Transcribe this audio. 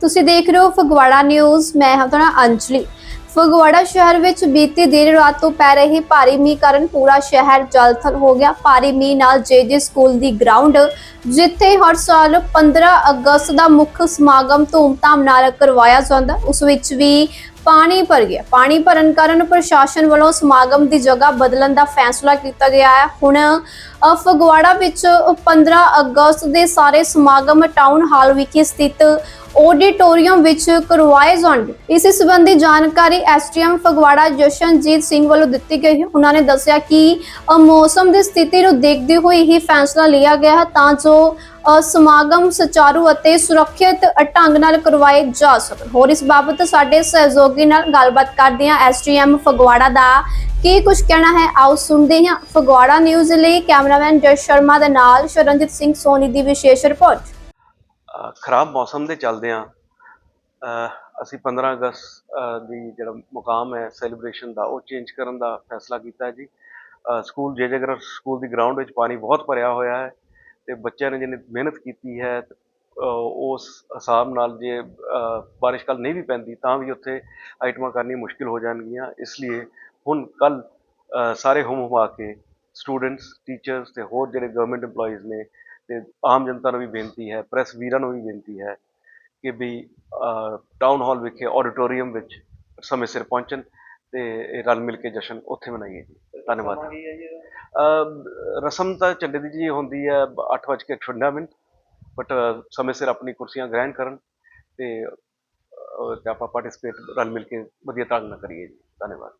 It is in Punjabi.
ਤੁਸੀਂ ਦੇਖ ਰਹੇ ਹੋ ਫਗਵਾੜਾ ਨਿਊਜ਼, ਮੈਂ ਹਾਂ ਤੁਹਾਡਾ ਅੰਜਲੀ। ਫਗਵਾੜਾ ਸ਼ਹਿਰ ਵਿੱਚ ਬੀਤੀ ਦੇਰ ਰਾਤ ਤੋਂ ਪੈ ਰਹੀ ਭਾਰੀ ਮੀਂਹ ਕਾਰਨ ਪੂਰਾ ਸ਼ਹਿਰ ਜਲਥਲ ਹੋ ਗਿਆ। ਭਾਰੀ ਮੀਂਹ ਨਾਲ ਜੇਜੇ ਸਕੂਲ ਦੀ ਗਰਾਊਂਡ, ਜਿੱਥੇ ਹਰ ਸਾਲ 15 ਅਗਸਤ ਦਾ ਮੁੱਖ ਸਮਾਗਮ ਧੂਮਧਾਮ ਨਾਲ ਕਰਵਾਇਆ ਜਾਂਦਾ। ਉਸ ਵਿੱਚ ਵੀ ਪਾਣੀ ਭਰ ਗਿਆ। ਪਾਣੀ ਭਰਨ ਕਾਰਨ ਪ੍ਰਸ਼ਾਸਨ ਵੱਲੋਂ ਸਮਾਗਮ ਦੀ ਜਗ੍ਹਾ ਬਦਲਣ ਦਾ ਫੈਸਲਾ ਕੀਤਾ ਗਿਆ ਹੈ। ਹੁਣ ਫਗਵਾੜਾ ਵਿੱਚ 15 ਅਗਸਤ ਦੇ ਸਾਰੇ ਸਮਾਗਮ ਟਾਊਨ ਹਾਲ ਵਿਖੇ ਸਥਿਤ ਆਡੀਟੋਰੀਅਮ ਵਿੱਚ ਕਰਵਾਏ ਜਾਣਗੇ। ਇਸ ਸੰਬੰਧੀ ਜਾਣਕਾਰੀ ਐਸਟੀਐਮ ਫਗਵਾੜਾ ਜਸ਼ਨਜੀਤ ਸਿੰਘ ਵੱਲੋਂ ਦਿੱਤੀ ਗਈ ਹੈ। ਉਹਨਾਂ ਨੇ ਦੱਸਿਆ ਕਿ ਮੌਸਮ ਦੀ ਸਥਿਤੀ ਨੂੰ ਦੇਖਦੇ ਹੋਏ ਇਹ ਫੈਸਲਾ ਲਿਆ ਗਿਆ ਹੈ। ਤਾਂ ਜੋ ਸਮਾਗਮ ਸੁਚਾਰੂ ਅਤੇ ਸੁਰੱਖਿਅਤ ਢੰਗ ਨਾਲ ਕਰਵਾਏ ਜਾ ਸਕਣ। ਹੋਰ ਇਸ ਬਾਬਤ ਸਾਡੇ ਸਹਿਯੋਗੀ ਨਾਲ ਗੱਲਬਾਤ ਕਰਦੇ ਹਾਂ। ਐਸਟੀਐਮ ਫਗਵਾੜਾ ਦਾ ਕੀ ਕੁਝ ਕਹਿਣਾ ਹੈ? ਆਓ ਸੁਣਦੇ ਹਾਂ ਫਗਵਾੜਾ ਨਿਊਜ਼ ਲਈ। ਕੈਮਰਾਮੈਨ ਜਸ ਸ਼ਰਮਾ ਦੇ ਨਾਲ ਸ਼ਰਨਜੀਤ ਸਿੰਘ ਸੋਨੀ ਦੀ ਵਿਸ਼ੇਸ਼ ਰਿਪੋਰਟ। ਖਰਾਬ ਮੌਸਮ ਦੇ ਚੱਲਦਿਆਂ ਅਹ ਅਸੀਂ 15 ਅਗਸਤ ਦੀ ਜਿਹੜਾ ਮੁਕਾਮ ਹੈ ਸੈਲੀਬ੍ਰੇਸ਼ਨ ਦਾ, ਉਹ ਚੇਂਜ ਕਰਨ ਦਾ ਫੈਸਲਾ ਕੀਤਾ ਜੀ। ਸਕੂਲ ਜੇ ਸਕੂਲ ਦੀ ਗਰਾਊਂਡ ਵਿੱਚ ਪਾਣੀ ਬਹੁਤ ਭਰਿਆ ਹੋਇਆ ਹੈ। ਤੇ ਬੱਚਿਆਂ ਨੇ ਜਿਹਨੇ ਮਿਹਨਤ ਕੀਤੀ ਹੈ ਉਸ ਹਿਸਾਬ ਨਾਲ ਜੇ ਬਾਰਿਸ਼ ਕੱਲ ਨਹੀਂ ਵੀ ਪੈਂਦੀ, ਤਾਂ ਵੀ ਉੱਥੇ ਆਈਟਮਾਂ ਕਰਨੀਆਂ ਮੁਸ਼ਕਿਲ ਹੋ ਜਾਣਗੀਆਂ। ਇਸ ਲਈ ਹੁਣ ਕੱਲ ਸਾਰੇ ਹੁਮ ਹੁਮਾ ਕੇ ਸਟੂਡੈਂਟਸ, ਟੀਚਰਸ ਤੇ ਹੋਰ ਜਿਹੜੇ ਗਵਰਨਮੈਂਟ EMPLOYEES ਨੇ ਤੇ ਆਮ ਜਨਤਾ ਨੂੰ ਵੀ ਬੇਨਤੀ ਹੈ, ਪ੍ਰੈਸ ਵੀਰਾਂ ਨੂੰ ਵੀ ਬੇਨਤੀ ਹੈ ਕਿ ਵੀ ਟਾਊਨ ਹਾਲ ਵਿਖੇ ਆਡੀਟੋਰੀਅਮ ਵਿੱਚ ਸਮੇਂ ਸਿਰ ਪਹੁੰਚਣ ਤੇ ਰਲ ਮਿਲ ਕੇ ਜਸ਼ਨ ਉੱਥੇ ਮਨਾਈਏ ਜੀ। ਧੰਨਵਾਦ। ਰਸਮ ਤਾਂ ਝੰਡੇ ਦੀ ਜੀ ਹੁੰਦੀ ਹੈ 8:58 ਮਿੰਟ ਬਟ ਸਮੇਂ ਸਿਰ ਆਪਣੀ ਕੁਰਸੀਆਂ ਗ੍ਰਹਿਣ ਕਰਨ ਤੇ ਆਪਾਂ ਪਾਰਟਿਸਿਪੇਟ ਰਲ ਮਿਲ ਕੇ ਵਧੀਆ ਢੰਗ ਨਾਲ ਕਰੀਏ ਜੀ। ਧੰਨਵਾਦ।